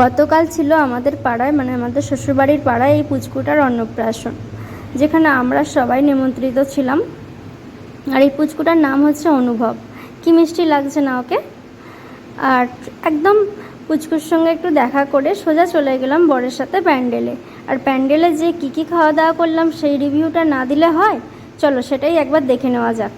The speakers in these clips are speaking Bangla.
গতকাল ছিল আমাদের পাড়ায় মানে আমাদের শ্বশুরবাড়ির পাড়ায় এই পুচকুটার অন্নপ্রাশন, যেখানে আমরা সবাই নিমন্ত্রিত ছিলাম। আর এই পুচকুটার নাম হচ্ছে অনুভব। কি মিষ্টি লাগছে না ওকে? আর একদম পুচকুর সঙ্গে একটু দেখা করে সোজা চলে গেলাম বরের সাথে প্যান্ডেলে। আর প্যান্ডেলে যে কী কী খাওয়া দাওয়া করলাম সেই রিভিউটা না দিলে হয়? চলো সেটাই একবার দেখে নেওয়া যাক।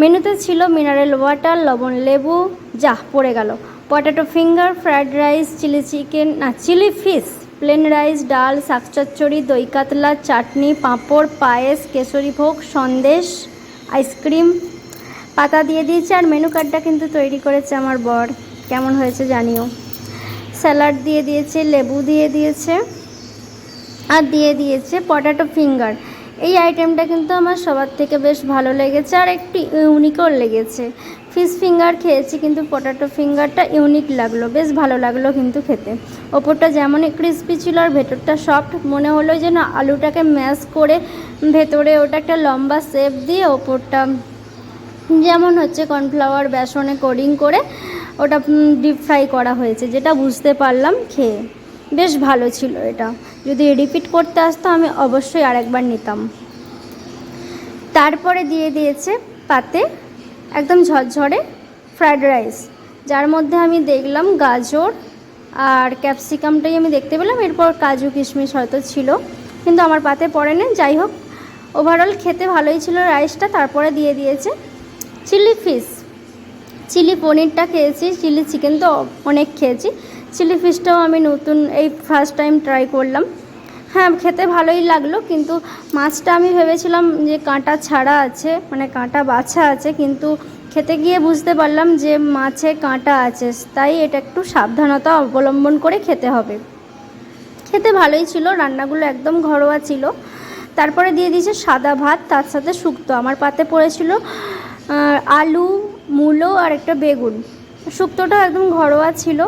মেনুতে ছিল মিনারেল ওয়াটার, লবণ লেবু, যা পড়ে গেল। Potato finger fried rice chilli chicken না চিলি ফিশ প্লেন রাইস ডাল শাক চচ্চড়ি, দই কাতলা, চাটনি, পাঁপড়, পায়েস, কেশরী ভোগ, সন্দেশ আইসক্রিম পাতা দিয়ে দিয়েছে আর মেনু কার্ডটা কিন্তু তৈরি করেছে আমার বর। কেমন হয়েছে জানিও? স্যালাড দিয়ে দিয়েছে, লেবু দিয়ে দিয়েছে, আর দিয়ে দিয়েছে পটাটো ফিঙ্গার এই আইটেমটা কিন্তু আমার সবার থেকে বেশ ভালো লেগেছে আর একটু ইউনিকও লেগেছে। ফিশ ফিঙ্গার খেয়েছি কিন্তু পটাটো ফিঙ্গারটা ইউনিক লাগল, বেশ ভালো লাগল কিন্তু খেতে। ওপরটা যেমনই ক্রিস্পি ছিল আর ভেতরটা সফট মনে হলো যেন আলুটাকে ম্যাশ করে ভেতরে ওটা একটা লম্বা শেপ দিয়ে ওপরটা যেমন হচ্ছে কর্নফ্লাওয়ার বেসনে কোডিং করে ওটা ডিপ ফ্রাই করা হয়েছে, যেটা বুঝতে পারলাম খেয়ে। বেশ ভালো ছিল এটা। যদি রিপিট করতে আসতো, আমি অবশ্যই আরেকবার নিতাম। তারপরে দিয়ে দিয়েছে পাতে একদম ঝরঝরে ফ্রায়েড রাইস যার মধ্যে আমি দেখলাম গাজর আর ক্যাপসিকামটাই আমি দেখতে পেলাম। এরপর কাজু কিশমিশ হয়তো ছিল, কিন্তু আমার পাতে পড়ে না যাই হোক ওভারঅল খেতে ভালোই ছিল রাইসটা তারপরে দিয়ে দিয়েছে চিলি ফিশ চিলি পনিরটা খেয়েছি চিলি চিকেন তো অনেক খেয়েছি। চিলি ফিশটাও আমি নতুন এই ফার্স্ট টাইম ট্রাই করলাম। হ্যাঁ খেতে ভালোই লাগল, কিন্তু মাছটা আমি ভেবেছিলাম যে কাঁটা ছাড়া আছে মানে কাঁটা বাছা আছে, কিন্তু খেতে গিয়ে বুঝতে পারলাম যে মাছে কাঁটা আছে, তাই এটা একটু সাবধানতা অবলম্বন করে খেতে হবে। খেতে ভালোই ছিল, রান্নাগুলো একদম ঘরোয়া ছিল। তারপরে দিয়ে দিয়েছে সাদা ভাত, তার সাথে শুক্তো। আমার পাতে পড়েছিল আলু, মূলো আর একটা বেগুন। শুক্তোটা একদম ঘরোয়া ছিল।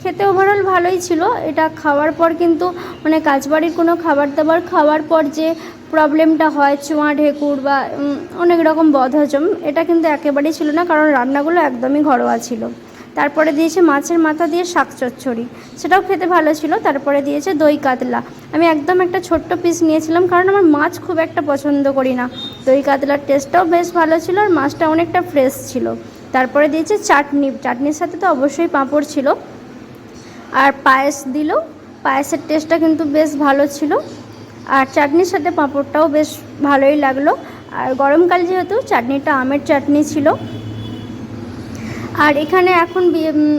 খেতে ওভারঅল ভালোই ছিল। এটা খাওয়ার পর কিন্তু মানে কাজবাড়ির কোনো খাবার দাবার খাওয়ার পর যে প্রবলেমটা হয়, চোঁয়া, ঢেকুর বা অনেক রকম বদহজম, এটা কিন্তু একেবারেই ছিল না কারণ রান্নাগুলো একদমই ঘরোয়া ছিল। তারপরে দিয়েছে মাছের মাথা দিয়ে শাক চচ্চড়ি, সেটাও খেতে ভালো ছিল। তারপরে দিয়েছে দই কাতলা। আমি একদম একটা ছোট্ট পিস নিয়েছিলাম কারণ আমার মাছ খুব একটা পছন্দ করি না। দই কাতলার টেস্টটাও বেশ ভালো ছিল আর মাছটা অনেকটা ফ্রেশ ছিল। তারপরে দিয়েছে চাটনি, চাটনির সাথে তো অবশ্যই পাঁপড় ছিল। আর পায়েস দিল। পায়েসের টেস্টটা কিন্তু বেশ ভালো ছিল। আর চাটনির সাথে পাঁপড়টাও বেশ ভালোই লাগল। আর গরমকাল যেহেতু, চাটনিটা আমের চাটনি ছিল। আর এখানে এখন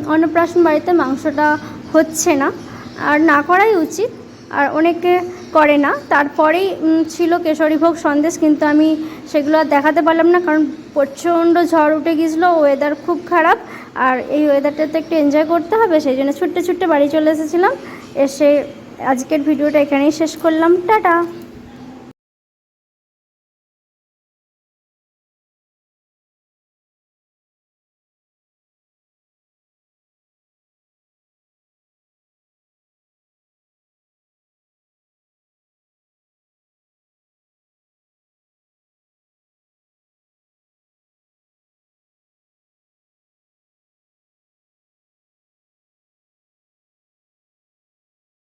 অন্নপ্রাশন বাড়িতে মাংসটা হচ্ছে না। আর না করাই উচিত। আর অনেকে করে না। তারপরেই ছিল কেশরীভোগ সন্দেশ, কিন্তু আমি সেগুলো আর দেখাতে পারলাম না, কারণ প্রচণ্ড ঝড় উঠে গিয়েছিল ওয়েদার খুব খারাপ, আর এই ওয়েদারটাতে একটু এনজয় করতে হবে, সেই জন্য ছুট্টে ছুট্টে বাড়ি চলে এসেছিলাম। এসে আজকের ভিডিওটা এখানেই শেষ করলাম। টাটা!